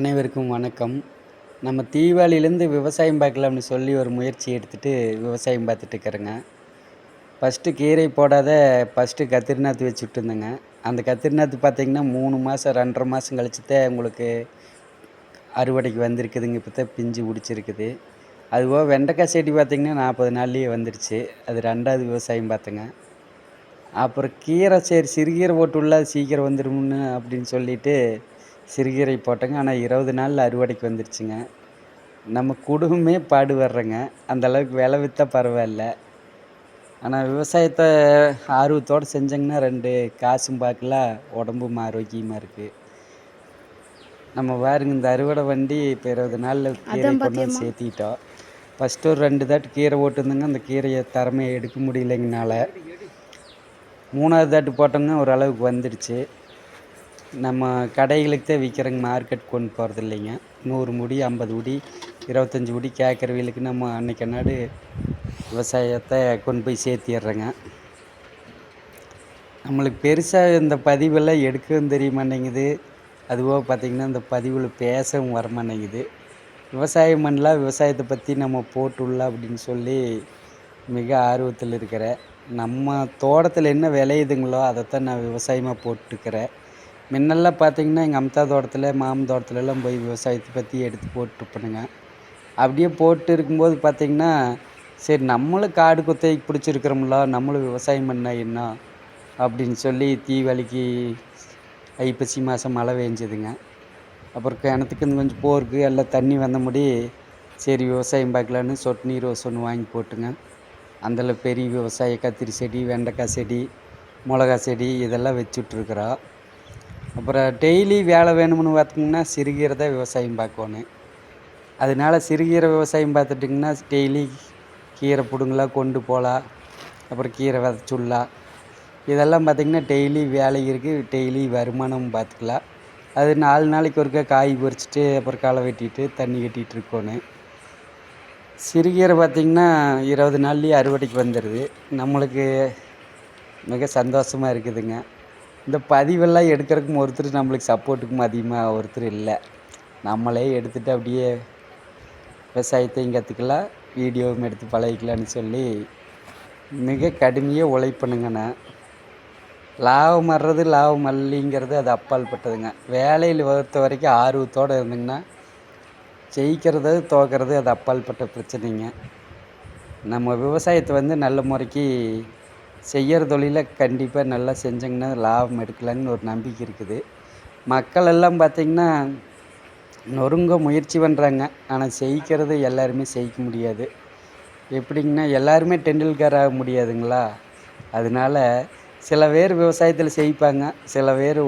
அனைவருக்கும் வணக்கம். நம்ம தீபாவளியிலேருந்து விவசாயம் பார்க்கலாம்னு சொல்லி ஒரு முயற்சி எடுத்துகிட்டு விவசாயம் பார்த்துட்டு இருக்கிறேங்க. ஃபஸ்ட்டு கீரை போடாத ஃபஸ்ட்டு கத்திரி நாற்று வச்சுட்டு இருந்தேங்க. அந்த கத்திரி நாற்று பார்த்தீங்கன்னா மூணு மாதம் ரெண்டரை மாதம் கழிச்சு தான் உங்களுக்கு அறுவடைக்கு வந்திருக்குதுங்க. இப்போ தான் பிஞ்சு பிடிச்சிருக்குது அதுபோக வெண்டைக்காய் செடி பார்த்திங்கன்னா நாற்பது நாள்லேயே வந்துடுச்சு அது ரெண்டாவது விவசாயம் பார்த்தேங்க. அப்புறம் கீரை சரி சிறுகீரை போட்டு உள்ள சீக்கிரம் வந்துடும்னு அப்படின்னு சொல்லிட்டு சிறுகீரை போட்டேங்க ஆனால் இருபது நாளில் அறுவடைக்கு வந்துருச்சுங்க. நம்ம குடும்பமே பாடுபடுறேங்க. அந்த அளவுக்கு விலை விற்றா பரவாயில்ல. ஆனால் விவசாயத்தை ஆர்வத்தோடு செஞ்சோங்கன்னா ரெண்டு காசும் பார்க்கலாம் உடம்பும் ஆரோக்கியமாக இருக்குது நம்ம பாருங்க இந்த அறுவடை வண்டி இப்போ இருபது நாளில் கீரை கொண்டு வந்து சேர்த்திட்டோம். ஃபஸ்ட்டு ஒரு ரெண்டு தாட்டு கீரை போட்டுருந்தோங்க அந்த கீரையை திறமையை எடுக்க முடியலைங்கனால. மூணாவது தாட்டு போட்டோங்க ஓரளவுக்கு வந்துடுச்சு. நம்ம கடைகளுக்கு தான் விற்கிறோங்க மார்க்கெட் கொண்டு போகிறது இல்லைங்க நூறு முடி ஐம்பது முடி இருபத்தஞ்சி முடி கேட்குறவங்களுக்கு நம்ம அன்னைக்கு நாடு விவசாயத்தை கொண்டு போய் சேர்த்திடுறோங்க. நம்மளுக்கு பெருசாக இந்த பதிவெல்லாம் எடுக்கவும் தெரிய மாட்டேங்குது அதுவோ பார்த்திங்கன்னா இந்த பதிவில் பேசவும் வர மாட்டேங்குது விவசாயம் பண்ணலாம் விவசாயத்தை பற்றி நம்ம போட்டுடலாம் அப்படின்னு சொல்லி மிக ஆர்வத்தில் இருக்கிறேன். நம்ம தோட்டத்தில் என்ன விளையுதுங்களோ அதைத்தான் நான் விவசாயமாக போட்டுக்கிறேன். முன்னெல்லாம் பார்த்தீங்கன்னா எங்கள் அம்தா தோட்டத்தில் மாமன் தோட்டத்துலலாம் போய் விவசாயத்தை பற்றி எடுத்து போட்டுருப்பேனுங்க. அப்படியே போட்டு இருக்கும்போது பார்த்தீங்கன்னா சரி நம்மளும் காடு குத்தகைக்கு பிடிச்சிருக்கிறோம்ல நம்மளும் விவசாயம் பண்ண என்ன? அப்படின்னு சொல்லி தீவாளிக்கு ஐப்பசி மாதம் மழை பெஞ்சதுங்க. அப்புறம் கிணத்துக்கு இந்த கொஞ்சம் போருக்கு எல்லாம் தண்ணி வந்த முடி சரி விவசாயம் பார்க்கலான்னு சொட்டு நீர் ஒன்று வாங்கி போட்டுங்க. அதில் பெரிய விவசாய கத்திரி செடி வெண்டைக்காய் செடி மிளகா செடி இதெல்லாம் வச்சுட்ருக்குறோம் அப்புறம் டெய்லி வேலை வேணும்னு பார்த்திங்கன்னா சிறுகீரை தான் விவசாயம் பார்க்கணும். அதனால சிறுகீரை விவசாயம் பார்த்துட்டிங்கன்னா டெய்லி கீரை பிடுங்கலாம் கொண்டு போகலாம் அப்புறம் கீரை விதச்சுடலாம் இதெல்லாம் பார்த்திங்கன்னா டெய்லி வேலை இருக்குது டெய்லி வருமானம் பார்த்துக்கலாம் அது நாலு நாளைக்கு ஒருக்கா காய் பறிச்சிட்டு அப்புறம் களை வெட்டிட்டு தண்ணி கட்டிகிட்டு இருக்கணும். சிறுகீரை பார்த்திங்கன்னா இருபது நாள்லேயே அறுவடைக்கு வந்துடுது. நம்மளுக்கு மிக சந்தோஷமாக இருக்குதுங்க. இந்த பதிவெல்லாம் எடுக்கிறதுக்கும் ஒருத்தர் நம்மளுக்கு சப்போர்ட்டுக்கும் அதிகமாக ஒருத்தர் இல்லை. நம்மளே எடுத்துகிட்டு அப்படியே விவசாயத்தையும் கற்றுக்கலாம் வீடியோவும் எடுத்து பழகிக்கலான்னு சொல்லி மிக கடுமையாக உழைப்பணுங்கண்ணா லாபம் வர்றது லாபம் அல்லிங்கிறது அது அப்பால் பட்டதுங்க. வேலையில் பொறுத்த வரைக்கும் ஆர்வத்தோடு இருந்துங்கன்னா ஜெயிக்கிறது தோக்கிறது அது அப்பால் பட்ட பிரச்சனைங்க. நம்ம விவசாயத்தை வந்து நல்ல முறைக்கு செய்கிற தொழிலை கண்டிப்பாக நல்லா செஞ்சிங்கன்னா லாபம் எடுக்கலான்னு ஒரு நம்பிக்கை இருக்குது. மக்கள் எல்லாம் பார்த்திங்கன்னா நொறுங்க முயற்சி பண்ணுறாங்க ஆனால் செய்கிறது எல்லாருமே செய்க முடியாது. எப்படிங்கன்னா எல்லாருமே டெண்டுல்கர் ஆக முடியாதுங்களா? அதனால சில பேர் விவசாயத்தில் செய்ப்பாங்க சில பேர்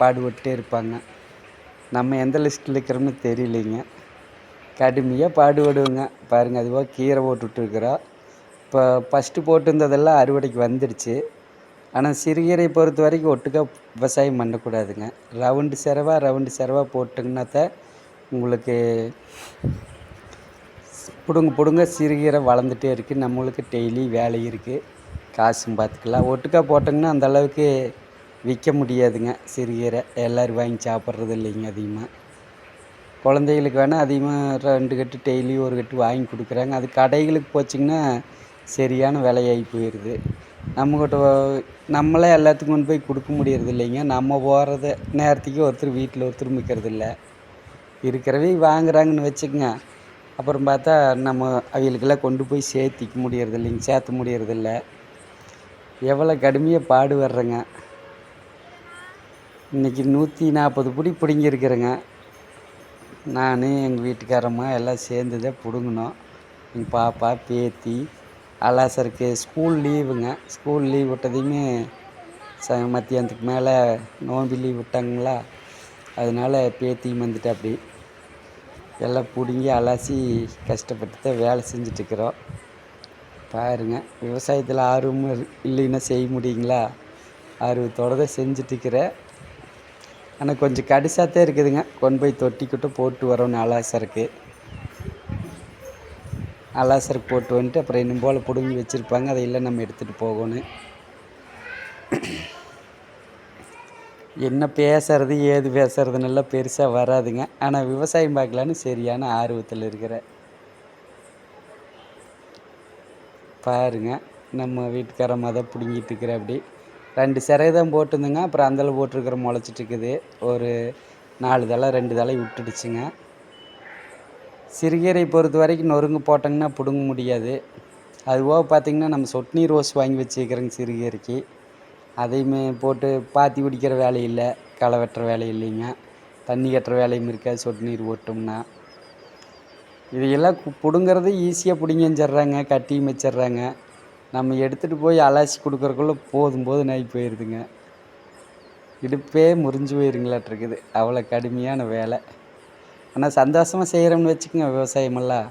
பாடுபட்டே இருப்பாங்க. நம்ம எந்த லிஸ்ட்டில் இருக்கிறோம்னு தெரியலைங்க. கடுமையாக பாடுபடுவோங்க. பாருங்கள் அதுவாக கீரை போட்டுட்ருக்குறோம் இப்போ ஃபஸ்ட்டு போட்டிருந்ததெல்லாம் அறுவடைக்கு வந்துடுச்சு. ஆனால் சிறுகீரை பொறுத்த வரைக்கும் ஒட்டுக்கா விவசாயம் பண்ணக்கூடாதுங்க. ரவுண்டு செரவா ரவுண்டு செரவா போட்டிங்கன்னா உங்களுக்கு பிடுங்க பிடுங்க சிறுகீரை வளர்ந்துட்டே இருக்குது நம்மளுக்கு டெய்லி வேலை இருக்குது காசும் பார்த்துக்கலாம். ஒட்டுக்கா போட்டோங்கன்னா அந்த அளவுக்கு விற்க முடியாதுங்க சிறுகீரை. எல்லோரும் வாங்கி சாப்பிட்றது இல்லைங்க அதிகமாக குழந்தைகளுக்கு வேணால் அதிகமாக ரெண்டு கட்டு டெய்லி ஒரு கட்டு வாங்கி கொடுக்குறாங்க. அது கடைகளுக்கு போச்சிங்கன்னா சரியான விலையாகி போயிடுது. நம்மக்கிட்ட நம்மளே எல்லாத்துக்கும் கொண்டு போய் கொடுக்க முடியறது இல்லைங்க. நம்ம போகிறத நேரத்துக்கு ஒருத்தர் வீட்டில் ஒருத்தர் மிக்கிறது இல்லை. இருக்கிறவே வாங்குறாங்கன்னு வச்சுக்கோங்க. அப்புறம் பார்த்தா நம்ம அவங்களுக்கெல்லாம் கொண்டு போய் சேர்த்திக்க முடியறது இல்லைங்க சேர்த்த முடியறதில்ல எவ்வளோ கடுமையாக பாடுபடுறேங்க இன்றைக்கி நூற்றி நாற்பது பிடி பிடுங்கியிருக்கிறேங்க. நான் எங்கள் வீட்டுக்காரம்மா எல்லாம் சேர்ந்து தான் பிடுங்கினோம் எங்கள் பாப்பா பேத்தி அலாசருக்கு ஸ்கூல் லீவுங்க. ஸ்கூல் லீவ் விட்டதையுமே ச மத்தியானத்துக்கு மேலே நோம்பி லீவ் விட்டாங்களா? அதனால பேத்தியும் வந்துட்டு அப்படி எல்லாம் பிடுங்கி அலாசி கஷ்டப்பட்டு தான் வேலை செஞ்சிட்ருக்குறோம் பாருங்கள் விவசாயத்தில் ஆர்வம் இல்லைன்னா செய்ய முடியுங்களா? ஆர்வத்தோடு தான் செஞ்சிட்ருக்கிறேன் ஆனால் கொஞ்சம் கடிசாத்தான் இருக்குதுங்க. கொண்டு போய் தொட்டிக்கிட்ட போட்டு வரணும் இருக்குது அலாசருக்கு போட்டு வந்துட்டு அப்புறம் இன்னும் போல் பிடுங்கி வச்சுருப்பாங்க. அதை இல்லை நம்ம எடுத்துகிட்டு போகணும். என்ன பேசுறது ஏது பேசுறதுன்னெல்லாம் பெருசாக வராதுங்க. ஆனால் விவசாயம் பார்க்கலான்னு சரியான ஆர்வத்தில் இருக்கிற. பாருங்க நம்ம வீட்டுக்காரமாக தான் பிடுங்கிட்டு இருக்கிற அப்படி. ரெண்டு சிறகு தான் போட்டுருந்துங்க. அப்புறம் அந்தளவு போட்டிருக்கிற முளைச்சிட்டு இருக்குது. ஒரு நாலு தலை ரெண்டு தலை விட்டுடுச்சுங்க. சிறுகீரை பொறுத்த வரைக்கும் நொறுங்கு போட்டோங்கன்னா பிடுங்க முடியாது. அதுபோக பார்த்திங்கன்னா நம்ம சொட்டு நீர் ரோஸ் வாங்கி வச்சுக்கிறோங்க சிறுகீரைக்கு அதையுமே போட்டு பாத்தி பிடிக்கிற வேலை இல்லை களை வெட்டுற வேலை இல்லைங்க. தண்ணி கட்டுற வேலையும் இருக்காது சொட்டு நீர் ஓட்டோம்னா. இதையெல்லாம் பிடுங்கிறது ஈஸியாக பிடிங்கிச்சிட்றாங்க கட்டியும் வச்சிடுறாங்க. நம்ம எடுத்துகிட்டு போய் அலாசி கொடுக்குறக்குள்ள போதும் போதும் நாய் போயிடுதுங்க இடுப்பே முறிஞ்சு போயிருங்களாட்டிருக்குது. அவ்வளோ கடுமையான வேலை. ஆனால் சந்தோஷமாக செய்கிறோம்னு வச்சுக்கோங்க விவசாயமெல்லாம்.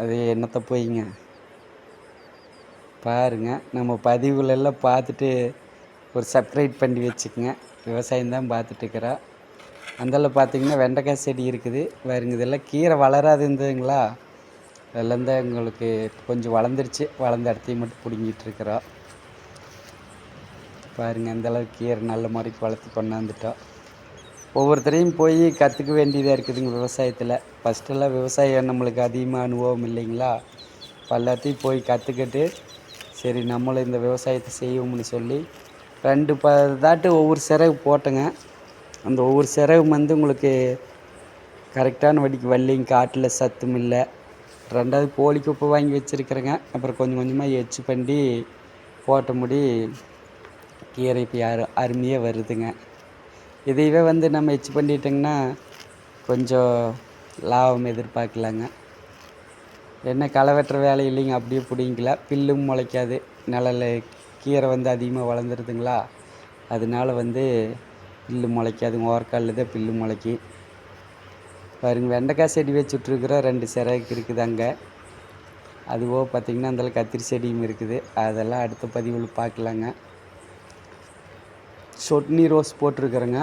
அது என்னத்தை போய்ங்க? பாருங்க நம்ம பதிவுகளெல்லாம் பார்த்துட்டு ஒரு சப்ஸ்கிரைப் பண்ணி வச்சுக்கோங்க. விவசாயம் தான் பார்த்துட்டுருக்குறோம் அந்தளவு பார்த்தீங்கன்னா வெண்டைக்காய் செடி இருக்குது. பாருங்க இதெல்லாம் கீரை வளராது இருந்ததுங்களா அதெல்லாம் தான் எங்களுக்கு கொஞ்சம் வளர்ந்துருச்சு. வளர்ந்த இடத்தையும் மட்டும் பிடுங்கிட்டு பாருங்கள் பாருங்க கீரை நல்ல முறைக்கு வளர்த்து கொண்டாந்துட்டோம். ஒவ்வொருத்தரையும் போய் கற்றுக்க வேண்டியதாக இருக்குதுங்க விவசாயத்தில். ஃபஸ்ட்டெல்லாம் விவசாயம் நம்மளுக்கு அதிகமாக அனுபவம் இல்லைங்களா? எல்லாத்தையும் போய் கற்றுக்கிட்டு சரி நம்மளும் இந்த விவசாயத்தை செய்வோம்னு சொல்லி ரெண்டு ப தாட்டு ஒவ்வொரு சிறகு போட்டேங்க. அந்த ஒவ்வொரு சிறகு வந்து உங்களுக்கு கரெக்டான வடிக்கு வள்ளிங்க காட்டில் சத்தும் இல்லை. ரெண்டாவது கோழி குப்பை வாங்கி வச்சுருக்குறேங்க. அப்புறம் கொஞ்சம் கொஞ்சமாக எச்சு பண்ணி போட்ட முடி கீரை இப்போ அரு அருமையாக வருதுங்க. இதையவே வந்து நம்ம எச்சு பண்ணிட்டோங்கன்னா கொஞ்சம் லாபம் எதிர்பார்க்கலாங்க. என்ன களை வெட்டுற வேலை இல்லைங்க அப்படியே பிடிங்கல பில்லும் முளைக்காது. நிழல் கீரை வந்து அதிகமாக வளர்ந்துருதுங்களா? அதனால வந்து பில்லு முளைக்காதுங்க ஓர்க்காலில் தான் பில்லு முளைக்கி. பாருங்க வெண்டைக்காய் செடி வச்சுட்ருக்குறோம். ரெண்டு சிறகு இருக்குது அங்கே அதுவோ பார்த்திங்கன்னா அதில் கத்திரி செடியும் இருக்குது. அதெல்லாம் அடுத்த பதிவில் பார்க்கலாங்க. சொட்னி ரோஸ் போட்டிருக்கிறேங்க.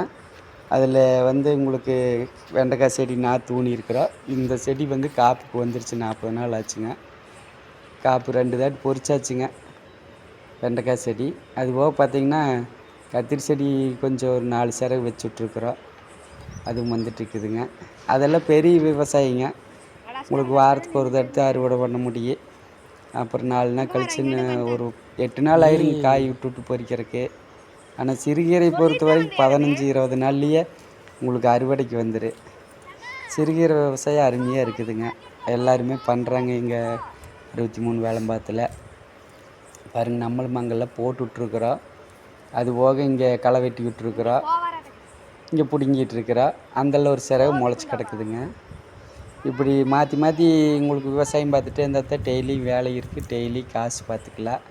அதில் வந்து உங்களுக்கு வெண்டைக்காய் செடி நாற்று ஊனி இருக்கிறோம் இந்த செடி வந்து காப்புக்கு வந்துருச்சு நாற்பது நாள் ஆச்சுங்க. காப்பு ரெண்டு தாட்டி பொறிச்சாச்சுங்க வெண்டைக்காய் செடி. அதுபோக பார்த்திங்கன்னா கத்திரி செடி கொஞ்சம் ஒரு நாலு சிறகு வச்சு விட்ருக்குறோம் அதுவும் வந்துட்டு இருக்குதுங்க அதெல்லாம் பெரிய விவசாயிங்க. உங்களுக்கு வாரத்துக்கு ஒரு தடவை அறுவடை பண்ண முடியும். அப்புறம் நாலு நாள் கழிச்சு ஒரு எட்டு நாள் ஆயிருங்க காய் விட்டு விட்டு பொறிக்கிறதுக்கு ஆனால் சிறுகீரை பொறுத்த வரைக்கும் பதினஞ்சு இருபது நாள்லேயே உங்களுக்கு அறுவடைக்கு வந்துடும் சிறுகீரை விவசாயம் அருமையாக இருக்குதுங்க. எல்லாருமே பண்ணுறாங்க இங்கே அறுபத்தி மூணு வேலம்பாத்தில் பாருங்க நம்மளும் அங்கெல்லாம் போட்டு விட்ருக்குறோம் அது போக இங்கே களை வெட்டி விட்ருக்குறோம் இங்கே பிடுங்கிட்டு இருக்கிறோம் அந்தல ஒரு சிறகு முளைச்சி கிடக்குதுங்க. இப்படி மாற்றி மாற்றி உங்களுக்கு விவசாயம் பார்த்துட்டே இருந்தால் தான் டெய்லியும் வேலை இருக்குது டெய்லி காசு பார்த்துக்கலாம்.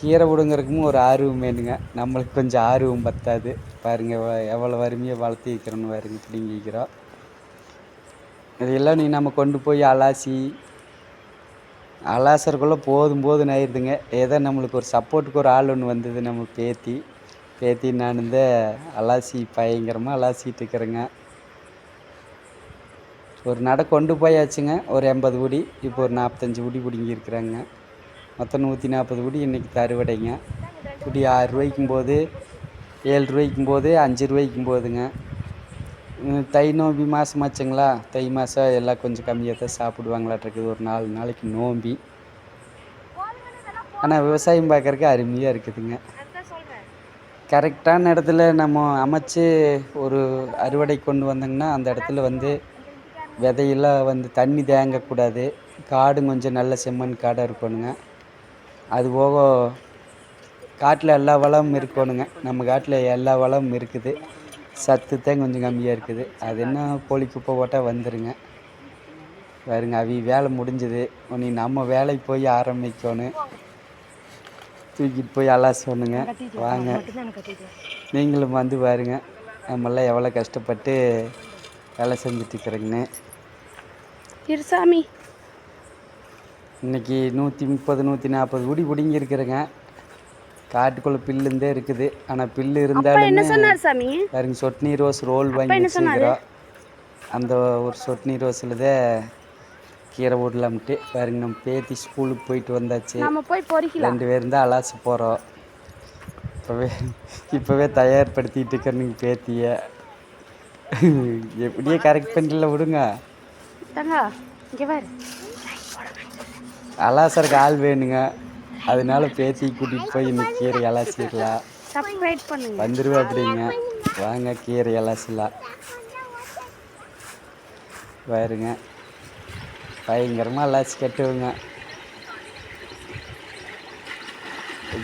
கீரை விடுங்கிறதுக்கும் ஒரு ஆர்வம் வேணுங்க. நம்மளுக்கு கொஞ்சம் ஆர்வம் பத்தாது. பாருங்க எவ்வளோ வறுமையாக வளர்த்தி வைக்கிறோன்னு பாருங்க பிடிங்கி வைக்கிறோம். இதையெல்லாம் நீ நம்ம கொண்டு போய் அலாசி அலாசருக்குள்ளே போதும் போதும் ஆயிடுதுங்க ஏதோ நம்மளுக்கு ஒரு சப்போர்ட்டுக்கு ஒரு ஆள் ஒன்று வந்தது நம்ம பேத்தி. பேத்தி நான் இந்த அலாசி பயங்கரமாக அலாசிட்டு இருக்கிறேங்க. ஒரு நடை கொண்டு போயாச்சுங்க. ஒரு எண்பது உடி இப்போ ஒரு நாற்பத்தஞ்சு உடி பிடுங்கியிருக்கிறாங்க மொத்தம் நூற்றி நாற்பது குடி இன்றைக்கி தருவடைங்க. குடி ஆறு ரூபாய்க்கும் போது ஏழு ரூபாய்க்கும் போது அஞ்சு ரூபாய்க்கும் போதுங்க. தை நோம்பி மாதமாச்சுங்களா தை மாதம் எல்லாம் கொஞ்சம் கம்மியாக தான் சாப்பிடுவாங்களாட்டிருக்குது ஒரு நாலு நாளைக்கு நோம்பி. ஆனால் விவசாயம் பார்க்குறக்கு அருமையாக இருக்குதுங்க. கரெக்டான இடத்துல நம்ம அமைச்சு ஒரு அறுவடை கொண்டு வந்தோங்கன்னா அந்த இடத்துல வந்து விதையெல்லாம் வந்து தண்ணி தேங்கக்கூடாது. காடும் கொஞ்சம் நல்ல செம்மண் காடாக இருக்கணுங்க. அது போக காட்டில் எல்லா வளமும் இருக்கணுங்க. நம்ம காட்டில் எல்லா வளமும் இருக்குது. சத்து தான் கொஞ்சம் கம்மியாக இருக்குது. அது என்ன கோழி குப்பை போட்டால் வந்துருங்க. பாருங்க அவி வேலை முடிஞ்சது. நீ நம்ம வேலைக்கு போய் ஆரம்பிக்கணும். தூக்கிட்டு போய் அலாசணுங்க. வாங்க. நீங்களும் வந்து பாருங்க. நம்மெல்லாம் எவ்வளோ கஷ்டப்பட்டு வேலை செஞ்சுட்டு இருக்கிறேங்கன்னு. இருசாமி. இன்னைக்கு நூற்றி முப்பது நூற்றி நாற்பது குடி பிடிங்கி இருக்கிறேங்க. காட்டுக்குள்ளே பில்லுந்தே இருக்குது. ஆனால் பில்லு இருந்தாலுமே பாருங்க சொட்னி ரோஸ் ரோல் வாங்கி வச்சுக்கிறோம் அந்த ஒரு சொட்னி ரோஸில் தான் கீரை விடலாம்ட்டு பாருங்க நம்ம பேத்தி ஸ்கூலுக்கு போயிட்டு வந்தாச்சு. நம்ம போய் பொறிக்கலாம். ரெண்டு பேரும் தான் அலாசி போகிறோம் இப்போவே இப்போவே தயார்படுத்திட்டு இருக்கிறனுங்க பேத்திய. எப்படியே கரெக்ட் பண்ணிடல விடுங்க. தங்க இங்கே பாரு. அலாசருக்கு ஆள் வேணுங்க. அதனால பேத்தி கூட்டிகிட்டு போய் இன்னைக்கு கீரை அலாசிடலாம். வந்துருவா அப்படிங்க. வாங்க கீரை அலாசலாம் பாருங்க. பயங்கரமாக அலாசி கட்டுவோங்க.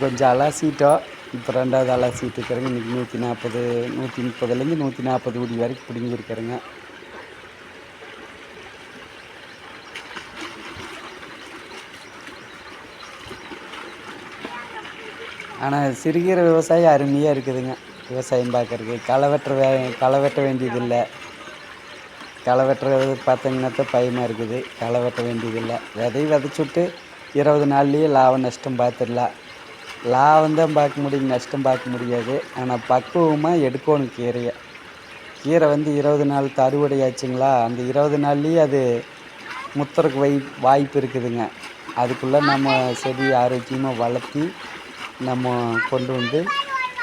கொஞ்சம் அலாசிட்டோம். இப்போ ரெண்டாவது அலாசிட்டு இருக்கிறேங்க. இன்றைக்கி நூற்றி நாற்பது நூற்றி முப்பதுலேருந்து நூற்றி நாற்பது குடி வரைக்கும் பிடிங்கிருக்கிறேங்க ஆனால் சிறுகீரை விவசாயம் அருமையாக இருக்குதுங்க. விவசாயம் பார்க்குறதுக்கு. களை வெட்டுற வே களை வெட்ட வேண்டியதில்லை. களை வெட்டுறது பார்த்தீங்கன்னாத்த பயமாக இருக்குது. களை வெட்ட வேண்டியதில்லை. விதை விதைச்சுட்டு இருபது நாள்லேயே லாபம் நஷ்டம் பார்த்துடலாம் லாபம் தான் பார்க்க முடியும் நஷ்டம் பார்க்க முடியாது. ஆனால் பக்குவமாக எடுக்கணும் கீரையை. கீரை வந்து இருபது நாள் அறுவடை ஆச்சுங்களா? அந்த இருபது நாள்லேயே அது முத்துறக்கு வை வாய்ப்பு இருக்குதுங்க. அதுக்குள்ளே நம்ம செடி ஆரோக்கியமாக வளர்த்தி நம்ம கொண்டு வந்து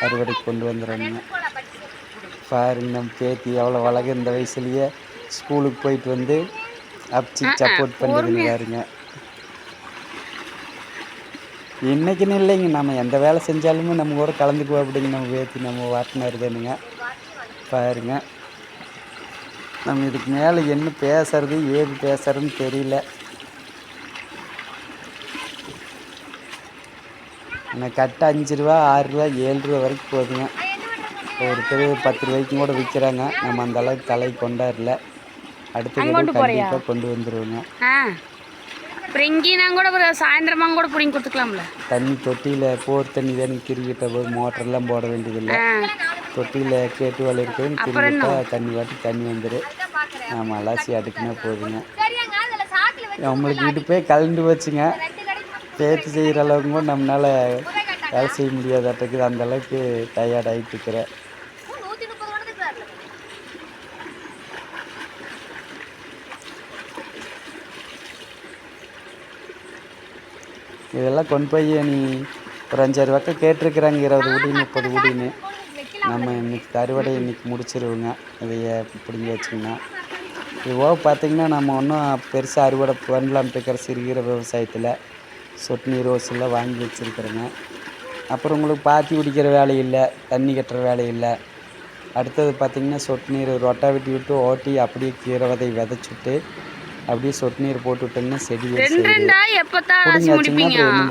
அறுவடைக்கு கொண்டு வந்துடணுங்க பாருங்க நம்ம பேத்தி எவ்வளோ அழகு இந்த வயசுலேயே ஸ்கூலுக்கு போயிட்டு வந்து அப்சி சப்போர்ட் பண்ணுதுங்க பாருங்க. இன்னைக்குன்னு இல்லைங்க நம்ம எந்த வேலை செஞ்சாலுமே நம்ம கூட கலந்துக்குவோம் அப்படிங்க நம்ம பேத்தி நம்ம வாட்டினார் தானுங்க. பாருங்க நம்ம இதுக்கு மேலே என்ன பேசுறது ஏது பேசுறதுன்னு தெரியல. ஆனால் கட்டு அஞ்சு ரூபா ஆறு ரூபா ஏழு ரூபா வரைக்கும் போகுதுங்க ஒருத்தர் பத்து ரூபாய்க்கும் கூட விற்கிறாங்க நம்ம அந்த அளவுக்கு தலை கொண்டாடல. அடுத்த கண்டிப்பாக கொண்டு வந்துடுவோங்க அப்புறம் இங்கேனா கூட அப்புறம் சாயந்தரமா கூட பிடிங்கி கொடுத்துக்கலாம்ல? தண்ணி தொட்டியில் போர் தண்ணி தானே திருகிட்ட போது மோட்டர்லாம் போட வேண்டியதில்லை. தொட்டியில் கேட்டு வலை திருகிட்டா தண்ணி வாட்டி தண்ணி வந்துடும் ஆமாம் அலாசி அடுக்குனா போதுங்க. நம்மளுக்கு இடுப்பே கலண்டு வச்சுங்க பேத்து செய்கிற அளவுக்கு கூட நம்மளால் வேலை செய்ய முடியாதாட்டுக்குது. அந்த அளவுக்கு டயர்ட் ஆகிட்டு இருக்கிறேன் இதெல்லாம் கொண்டு போய் நீ ஒரு அஞ்சாறு பக்கம் கேட்டிருக்கிறாங்க இருபது ஊடி முப்பது ஊடின்னு நம்ம இன்னைக்கு அறுவடை இன்னைக்கு முடிச்சிருவோங்க. இதைய பிடிங்கி வச்சிங்கன்னா இதுவோ பார்த்திங்கன்னா நம்ம ஒன்றும் பெருசாக அறுவடை பண்ணலாம்ட்டு இருக்கிற சிறுகிற விவசாயத்தில் சொட்டு நீர் ஓசெல்லாம் வாங்கி வச்சுருக்குறேங்க. அப்புறம் உங்களுக்கு பாத்தி பிடிக்கிற வேலை இல்லை தண்ணி கட்டுற வேலை இல்லை. அடுத்தது பார்த்திங்கன்னா சொட்டு நீர் ரொட்டா வெட்டி விட்டு ஓட்டி அப்படியே கீரை விதை விதைச்சிட்டு அப்படியே சொட்டு நீர் போட்டு விட்டோம்னா செடி பிடிங்காச்சுன்னா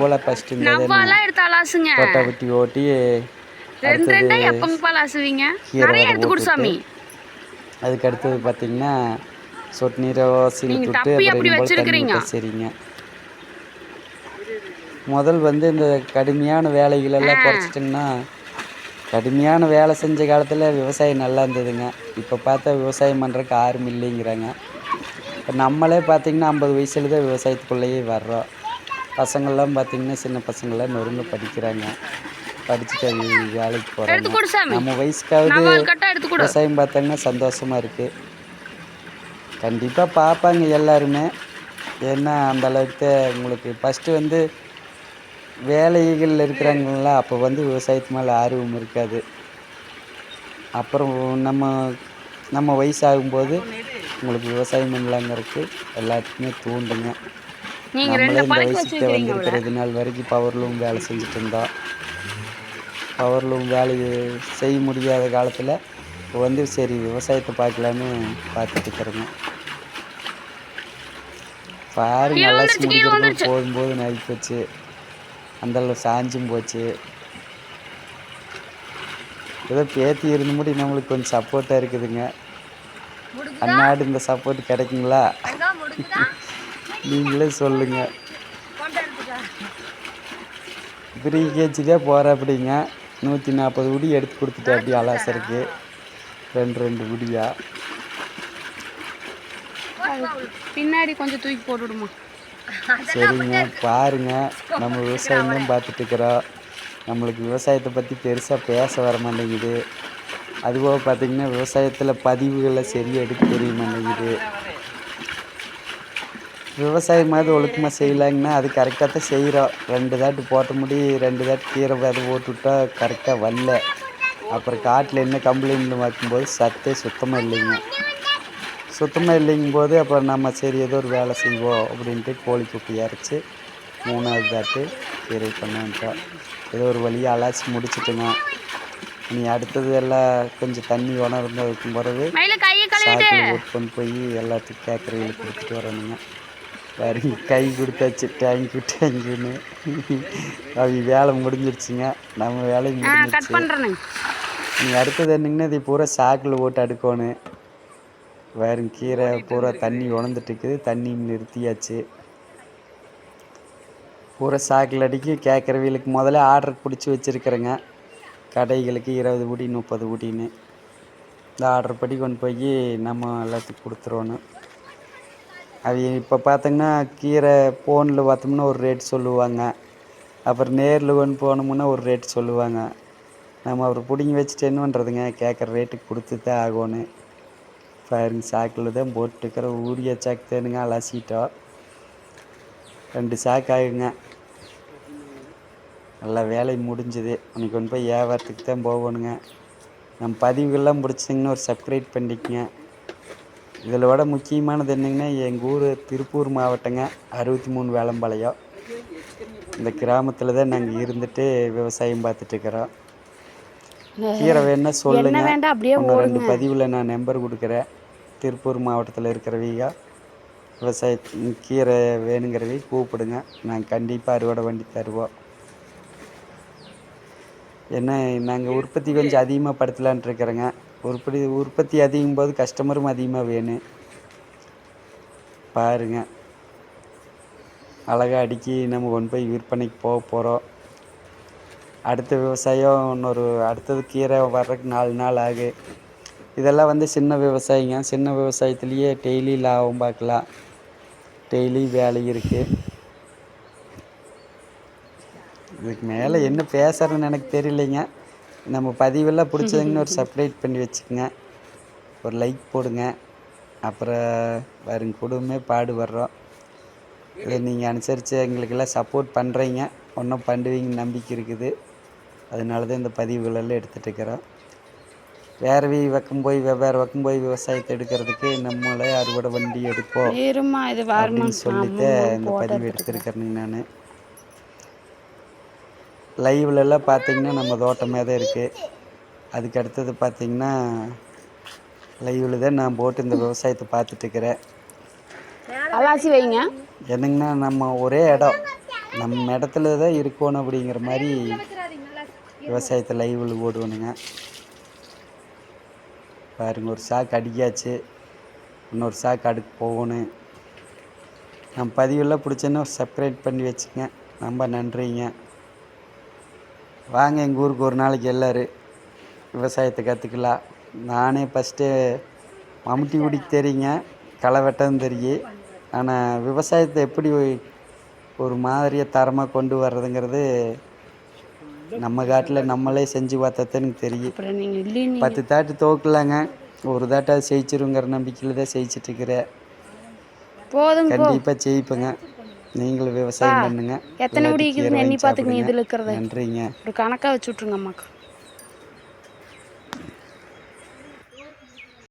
போல் ஃபஸ்ட்டு இந்த ரொட்டா வெட்டி ஓட்டி அடுத்தது அதுக்கு அடுத்தது பார்த்தீங்கன்னா சொட்டு நீரை சீனி விட்டு தப்பி அப்புறம் அப்படி இனிமேல் தண்ணி வச்சிருக்கிறீங்க. விட்டா சரிங்க. முதல் வந்து இந்த கடுமையான வேலைகள் எல்லாம் குறைச்சிட்டிங்கன்னா கடுமையான வேலை செஞ்ச காலத்தில் விவசாயம் நல்லா இருந்ததுங்க. இப்போ பார்த்தா விவசாயம் பண்ணுறதுக்கு யாரும் இல்லைங்கிறாங்க. இப்போ நம்மளே பார்த்தீங்கன்னா ஐம்பது வயசுல தான் விவசாயத்துக்குள்ளேயே வர்றோம். பசங்கள்லாம் பார்த்தீங்கன்னா சின்ன பசங்கள்லாம் நொறுங்க படிக்கிறாங்க. படிச்சுட்டு வேலைக்கு போகிறாங்க நம்ம வயசுக்காவது விவசாயம் பார்த்தாங்கன்னா சந்தோஷமா இருக்கு. கண்டிப்பாக பார்ப்பாங்க எல்லாருமே. ஏன்னா அந்த அளவுக்கு உங்களுக்கு ஃபஸ்ட்டு வந்து வேலைகள் இருக்கிறாங்களா அப்போ வந்து விவசாயத்து மேலே ஆர்வம் இருக்காது. அப்புறம் நம்ம நம்ம வயசாகும்போது உங்களுக்கு விவசாயம் பண்ணலாங்கிறதுக்கு எல்லாத்துக்குமே தூண்டுங்க. நம்மளே இந்த வயசுக்கு வந்திருக்கிறது நாள் வரைக்கும் பவர்லூம் வேலை செஞ்சுட்டு இருந்தோம் பவர்லூம் வேலை செய்ய முடியாத காலத்தில் இப்போ வந்து சரி விவசாயத்தை பார்க்கலான்னு பார்த்துட்டு இருக்கிறேங்க. பாருங்க கீழே முடிக்கிறது போகும்போது நகி போச்சு அந்த அளவு சாஞ்சும் போச்சு. ஏதோ பேத்தி இருந்த முடி நம்மளுக்கு கொஞ்சம் சப்போர்ட்டாக இருக்குதுங்க. அந்நாடு இந்த சப்போர்ட் கிடைக்குங்களா? நீங்களே சொல்லுங்க. ப்ரீ கேஜி தான் போகிற அப்படிங்க. நூற்றி நாற்பது உடி எடுத்து கொடுத்துட்டு அப்படி அலாசருக்கு. ரெண்டு ரெண்டு உடியா. பின்னாடி கொஞ்சம் தூக்கி போட்டு விடுமா சரிங்க பாருங்க. நம்ம விவசாயம் தான் பார்த்துட்டு இருக்கிறோம் நம்மளுக்கு விவசாயத்தை பற்றி பெருசாக பேச வர மாட்டேங்குது. அதுபோக பார்த்திங்கன்னா விவசாயத்தில் பதிவுகளை சரியாக எடுக்க தெரிய மாட்டேங்குது. விவசாயமாவது ஒழுக்கமாக செய்யலாங்கன்னா அது கரெக்டாக தான் செய்கிறோம் ரெண்டு தாட்டு போட்ட முடி ரெண்டு தாட்டு கீரை விதை போட்டுவிட்டா கரெக்டாக வரல. அப்புறம் காட்டில் என்ன கம்ப்ளைண்ட் பார்க்கும்போது சத்தே சுத்தமாக இல்லைங்க. சுத்தமாக இல்லைங்கும் போது அப்புறம் நம்ம சரி ஏதோ ஒரு வேலை செய்வோம் அப்படின்ட்டு கோழி குப்பி இறச்சி மூணாவது தாட்டு கீரை பண்ணோன்ட்டோம் ஏதோ ஒரு வழியாக அலாசி முடிச்சிட்டுங்க. நீ அடுத்தது எல்லாம் கொஞ்சம் தண்ணி உணர்ந்ததுக்கும் பிறகு மயில கையை கழுவிட்டு. சாக்கில் கொண்டு போய் எல்லாத்துக்கும் கேட்குறவங்களுக்கு கொடுத்துட்டு வரணுங்க. பாருங்க கை கொடுத்தாச்சு. தேங்க்யூ தேங்க்யூன்னு அவங்க வேலை முடிஞ்சிருச்சுங்க. நம்ம வேலையும் முடிஞ்சிருச்சு. நீ அடுத்தது என்னங்கன்னா இது பூரா சாக்கில் போட்டு அடுக்கணும் வேறு கீரை பூரா தண்ணி உணர்ந்துட்டு இருக்குது தண்ணி நிறுத்தியாச்சு. பூரா சாக்கில் அடிக்கி கேட்குறவங்களுக்கு முதல்ல ஆர்டர் பிடிச்சி வச்சுருக்குறேங்க. கடைகளுக்கு இருபது ஊடி முப்பது ஊடின்னு இந்த ஆர்டர் படி கொண்டு போய் நம்ம எல்லாத்துக்கும் கொடுத்துருவோன்னு. அது இப்போ பார்த்தோங்கன்னா கீரை ஃபோனில் பார்த்தோம்னா ஒரு ரேட் சொல்லுவாங்க. அப்புறம் நேரில் கொண்டு போனோம்னா ஒரு ரேட் சொல்லுவாங்க. நம்ம அப்புறம் பிடிங்கி வச்சுட்டு என்ன பண்ணுறதுங்க கேட்குற ரேட்டுக்கு கொடுத்து தான் ஆகணும் பாருங்க சாக்கில் தான் போட்டுக்கிற ஊடிய சாக்கு தானுங்க அலசிட்டோம் ரெண்டு சாக்கு ஆகுங்க. நல்லா வேலை முடிஞ்சுது. இன்னைக்கு கொண்டு போய் வியாபாரத்துக்கு தான் போகணுங்க. நம்ம பதிவுகள்லாம் பிடிச்சிங்கன்னா ஒரு சப்ஸ்கிரைப் பண்ணிக்கங்க. இதில் விட முக்கியமானது என்னங்கன்னா எங்கள் ஊர் திருப்பூர் மாவட்டங்க அறுபத்தி மூணு வேலம்பாளையம் இந்த கிராமத்தில் தான் நாங்கள் இருந்துட்டு விவசாயம் பார்த்துட்டு இருக்கிறோம். கீரை வேணா சொல்லுங்க. வேண்டாம் அப்படியே இன்னும் ரெண்டு பதிவில் நான் நம்பர் கொடுக்குறேன். திருப்பூர் மாவட்டத்தில் இருக்கிறவங்க விவசாய கீரை வேணுங்கிறவங்க கூப்பிடுங்க. நாங்கள் கண்டிப்பாக அறுவடை பண்ணி தருவோம். ஏன்னா நாங்கள் உற்பத்தி கொஞ்சம் அதிகமாக படுத்தலான்ட்டு இருக்கிறோங்க. உற்பத்தி உற்பத்தி அதிகம் போது கஸ்டமரும் அதிகமாக வேணும் பாருங்க. அழகாக அடிக்கி நம்ம கொண்டு போய் விற்பனைக்கு போக போகிறோம் அடுத்த விவசாயம் இன்னொரு அடுத்தது கீரை வர்றதுக்கு நாலு நாள் ஆகும் இதெல்லாம் வந்து சின்ன விவசாயிங்க. சின்ன விவசாயத்துலேயே டெய்லி லாபம் பார்க்கலாம். டெய்லி வேலை இருக்குது இதுக்கு மேலே என்ன பேசுகிறேன்னு எனக்கு தெரியலைங்க. நம்ம பதிவெல்லாம் பிடிச்சதுங்கன்னு ஒரு சப்ஸ்கிரைப் பண்ணி வச்சுக்கோங்க. ஒரு லைக் போடுங்க. அப்புறம் வரும் குடும்பமே பாடுபடுறோம். இதை நீங்கள் அனுசரித்து எங்களுக்கெல்லாம் சப்போர்ட் பண்ணுறீங்க ஒன்றும் பண்ணுவீங்கன்னு நம்பிக்கை இருக்குது. அதனால தான் இந்த பதிவுகளெல்லாம் எடுத்துகிட்டு இருக்கிறோம். வேறு வீ பக்கம் போய் வெவ்வேறு பக்கம் போய் விவசாயத்தை எடுக்கிறதுக்கு நம்மளே அறுவடை வண்டி எடுப்போம். அப்படின்னு சொல்லிட்டு இந்த பதிவு எடுத்திருக்கிறேனுங்க நான். லைவ்லலாம் பார்த்தீங்கன்னா நம்ம தோட்டமே தான் இருக்குது அதுக்கு அடுத்தது பார்த்தீங்கன்னா லைவில் தான் நான் போட்டு இந்த விவசாயத்தை பார்த்துட்டு இருக்கிறேன். அலாசி வைங்க. என்னங்கன்னா நம்ம ஒரே இடம். நம்ம இடத்துல தான் இருக்கணும் அப்படிங்கிற மாதிரி விவசாயத்தை லைவில் ஓடுவணுங்க பாருங்க ஒரு சாக்கு அடிக்காச்சு. இன்னொரு சாக்கு அடுக்கு போகணும். நம்ம பதிவெல்லாம் பிடிச்சேன்னா சப்ஸ்கிரைப் பண்ணி வச்சுங்க ரொம்ப நன்றிங்க. வாங்க எங்கள் ஊருக்கு ஒரு நாளைக்கு எல்லோரும் விவசாயத்தை கற்றுக்கலாம் நானே ஃபஸ்ட்டு மம்முட்டி குடிக்க தெரியுங்க. களை வெட்டம் தெரியும் ஆனால் விவசாயத்தை எப்படி ஒரு மாதிரியை தரமாக கொண்டு வர்றதுங்கிறது நம்ம காட்டில் நம்மளே செஞ்சு பார்த்தா எனக்கு தெரியும். பத்து தாட்டு தோக்கலாங்க ஒரு தாட்டாவது ஜெயிச்சிருங்கிற நம்பிக்கையில் தான் ஜெயிச்சிட்ருக்கிறேன் போதும் கண்டிப்பாக ஜெயிப்பேங்க நீங்களும் விவசாயம் பண்ணுங்க. எத்தனை உடி இருக்குதுன்னு எண்ணி பார்த்துக்கங்க. இதில் இருக்கிறத. நன்றிங்க. ஒரு கணக்காக வச்சு விட்ருங்க அம்மாக்கு.